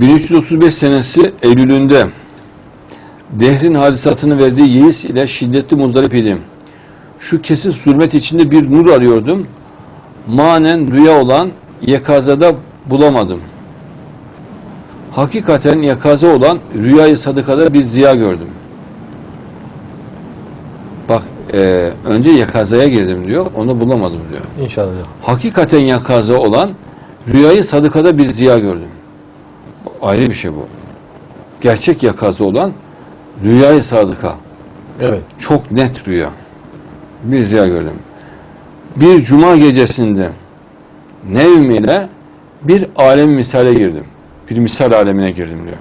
1335 senesi Eylül'ünde dehrin hadisatını verdiği yeis ile şiddetli muzdarip idim. Şu kesin zulmet içinde bir nur arıyordum. Manen rüya olan yakazada bulamadım. Hakikaten yakaza olan rüyayı sadıkada bir ziya gördüm. Bak e, önce yakazaya girdim diyor, onu bulamadım diyor. İnşallah. Hakikaten yakaza olan rüyayı sadıkada bir ziya gördüm. Ayrı bir şey bu. Gerçek yakaza olan rüyayı sadıka. Evet. Çok net rüya. Bir ziya gördüm. Bir cuma gecesinde nevm ile bir alem misale girdim. Bir misal alemine girdim diyor.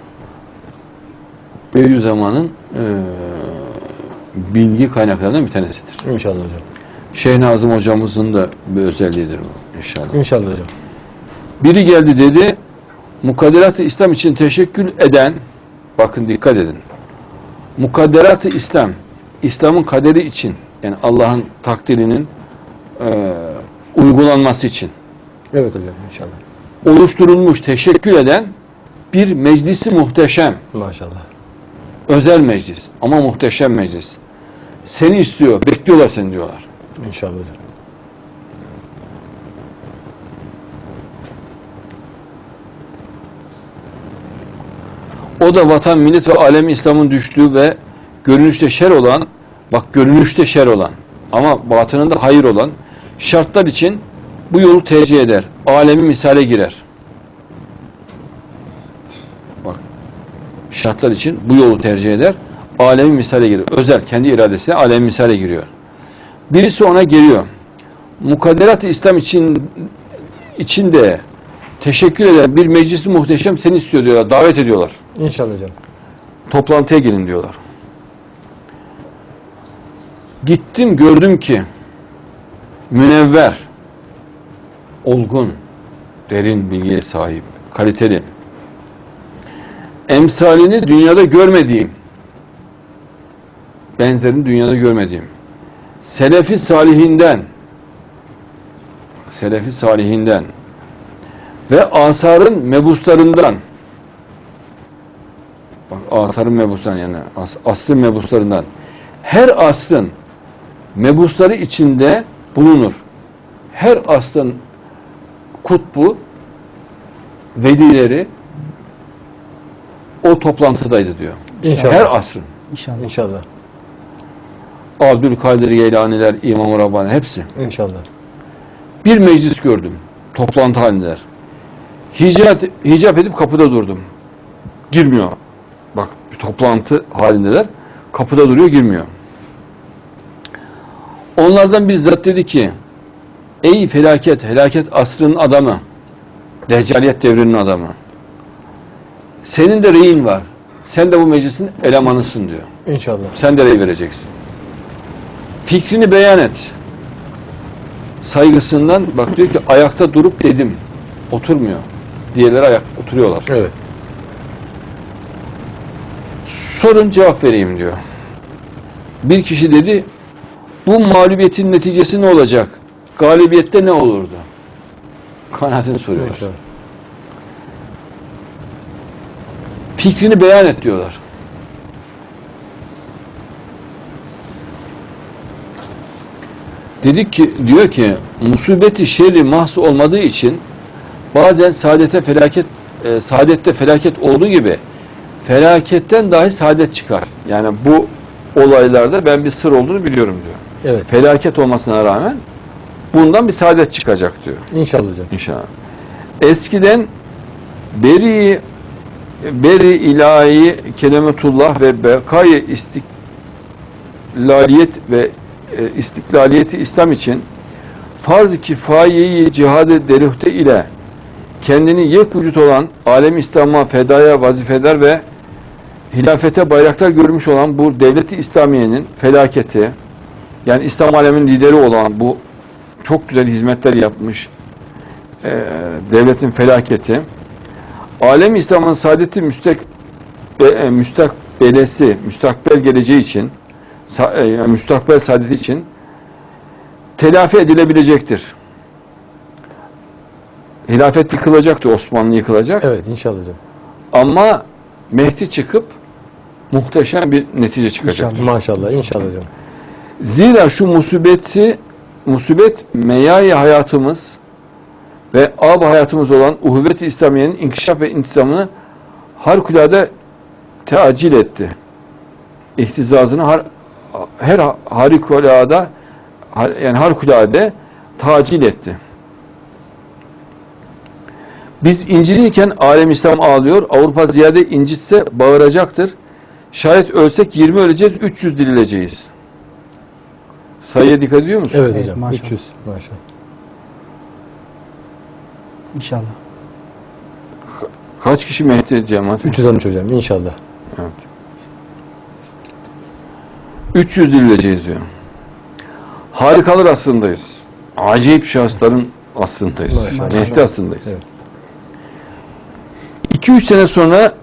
Bediüzzaman'ın eee bilgi kaynaklarından bir tanesidir. İnşallah hocam. Şeyh Nazım hocamızın da bir özelliğidir bu inşallah. İnşallah hocam. Biri geldi dedi, mukadderat-ı İslam için teşekkül eden, bakın dikkat edin, mukadderat-ı İslam, İslam'ın kaderi için, yani Allah'ın takdirinin eee, uygulanması için Evet hocam inşallah. oluşturulmuş, teşekkül eden bir meclisi muhteşem, Maşallah. özel meclis ama muhteşem meclis. Seni istiyor, bekliyorlar seni diyorlar. İnşallah hocam. O da vatan, millet ve alem İslam'ın düştüğü ve görünüşte şer olan, bak görünüşte şer olan ama batınında hayır olan şartlar için bu yolu tercih eder. Alemi misale girer. Bak şartlar için bu yolu tercih eder. Alemi misale girer. Özel kendi iradesiyle alemi misale giriyor. Birisi ona geliyor. Mukadderat-ı İslam için içinde teşekkür eden bir meclisi muhteşem seni istiyor diyorlar. Davet ediyorlar İnşallah hocam. toplantıya gelin diyorlar. Gittim gördüm ki münevver, olgun, derin bilgiye sahip, kaliteli. Emsalini dünyada görmediğim, benzerini dünyada görmediğim, selefi salihinden, selefi salihinden ve asarın mebuslarından, Bak asarın mebustan yani as, asrın mebuslarından. Her asrın mebusları içinde bulunur. Her asrın kutbu, velileri o toplantıdaydı diyor. İnşallah. Her asrın. İnşallah. İnşallah. Abdülkadir Geylaniler, İmam-ı Rabbani hepsi. İnşallah. Bir meclis gördüm. Toplantı halindeler. Hicap, hicap edip kapıda durdum. Girmiyor. Bak bir toplantı halindeler. Kapıda duruyor girmiyor. Onlardan bir zat dedi ki Ey felaket, felaket asrının adamı. Deccaliyet devrinin adamı. Senin de reyin var. Sen de bu meclisin elemanısın diyor. İnşallah. Sen de rey vereceksin. Fikrini beyan et. Saygısından bak diyor ki ayakta durup dedim. Oturmuyor. Diğerleri ayak oturuyorlar. Evet. Sorun cevap vereyim diyor. Bir kişi dedi bu mağlubiyetin neticesi ne olacak? Galibiyette ne olurdu? Kanaatini soruyorlar. İnşallah. Fikrini beyan et diyorlar. Dedik ki diyor ki musibeti şerri mahsu olmadığı için bazen saadete felaket e, saadette felaket olduğu gibi felaketten dahi saadet çıkar. Yani bu olaylarda ben bir sır olduğunu biliyorum diyor. Evet. Felaket olmasına rağmen bundan bir saadet çıkacak diyor. İnşallah hocam. İnşallah. Eskiden beri beri ilahi kelimetullah ve bekayı istiklaliyet ve e, istiklaliyeti İslam için farz-ı kifayeyi cihadı ile kendini yek vücut olan alem İslam'a fedaya vazifeder ve hilafete bayraktar görmüş olan bu devleti İslamiye'nin felaketi yani İslam aleminin lideri olan bu çok güzel hizmetler yapmış e, devletin felaketi alem İslam'ın saadeti müstek e, müstakbelesi, müstakbel geleceği için sa, e, müstakbel saadeti için telafi edilebilecektir. Hilafet yıkılacaktı, Osmanlı yıkılacak. Evet inşallah hocam. Ama Mehdi çıkıp muhteşem bir netice çıkacak. İnşallah. Maşallah. İnşallah hocam. Zira şu musibeti, musibet meyai hayatımız ve ab hayatımız olan uhuvvet-i İslamiye'nin inkişaf ve intizamını harikulade teacil etti. İhtizazını har, her harikulade har- yani harikulade tacil etti. Biz incinirken alem İslam ağlıyor. Avrupa ziyade incitse bağıracaktır. Şayet ölsek 20 öleceğiz, 300 dirileceğiz. Sayıya dikkat ediyor musun? Evet Evet, hocam. maşallah. 300. Maşallah. İnşallah. Kaç kişi Mehdi cemaat? 313 hocam. İnşallah. Evet. 300 dirileceğiz diyor. Harikalar aslındayız. Acayip şahısların aslındayız. Maşallah. Mehdi aslındayız. Evet. 2-3 sene sonra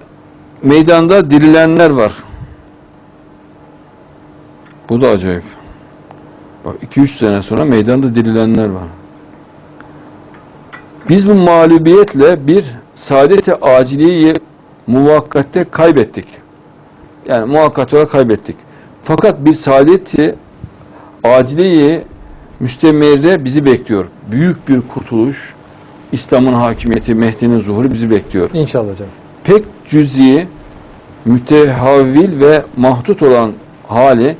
meydanda dirilenler var. Bu da acayip. Bak 2-3 sene sonra meydanda dirilenler var. Biz bu mağlubiyetle bir saadeti aciliyeyi muvakkatte kaybettik. Yani muhakkat olarak kaybettik. Fakat bir saadeti aciliyeyi müstemirde bizi bekliyor. Büyük bir kurtuluş, İslam'ın hakimiyeti, Mehdi'nin zuhuru bizi bekliyor İnşallah hocam. pek cüz'i, mütehavvil ve mahdut olan hali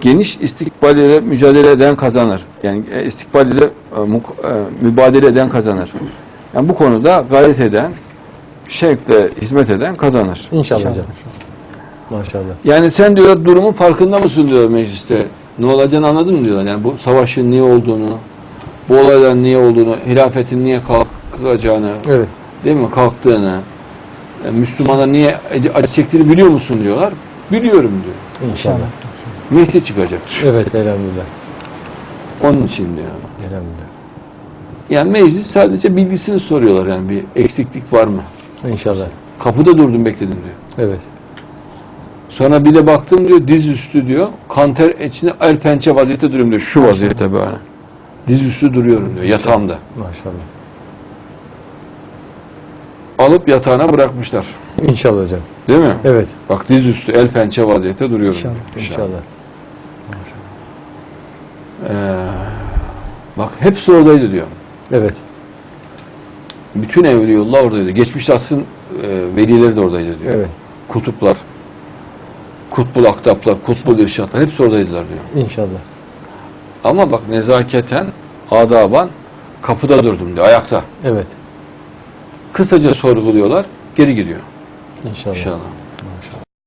geniş istikbal ile mücadele eden kazanır. Yani e, istikbal ile e, e, mübadele eden kazanır. Yani bu konuda gayret eden, şevkle hizmet eden kazanır. İnşallah, İnşallah. hocam. Maşallah. Yani sen diyor durumun farkında mısın diyor mecliste. Ne olacağını anladın mı diyorlar. Yani bu savaşın niye olduğunu, bu olayların niye olduğunu, hilafetin niye kalkacağını, Evet. değil mi kalktığını, e, Müslümanlar niye acı, çektiğini biliyor musun diyorlar. Biliyorum diyor. İnşallah. İnşallah. Mehdi çıkacak. Evet elhamdülillah. Onun için diyor. Elhamdülillah. Yani meclis sadece bilgisini soruyorlar yani bir eksiklik var mı? İnşallah. Kapıda durdum bekledim diyor. Evet. Sonra bir de baktım diyor diz üstü diyor. Kanter içinde el pençe vaziyette duruyorum diyor. Şu vaziyette böyle. Diz üstü duruyorum diyor yatağımda. Maşallah. Alıp yatağına bırakmışlar. İnşallah hocam. Değil mi? Evet. Bak diz üstü el pençe vaziyette duruyorum. İnşallah. diyor. İnşallah. Ee, bak hepsi oradaydı diyor. Evet. Bütün Evliyaullah oradaydı. Geçmiş asrın e, velileri de oradaydı diyor. Evet. Kutuplar, kutbul aktaplar, kutbul irşatlar hepsi oradaydılar diyor. İnşallah. Ama bak nezaketen, adaban kapıda durdum diyor, ayakta. Evet. Kısaca sorguluyorlar, geri gidiyor. İnşallah. İnşallah.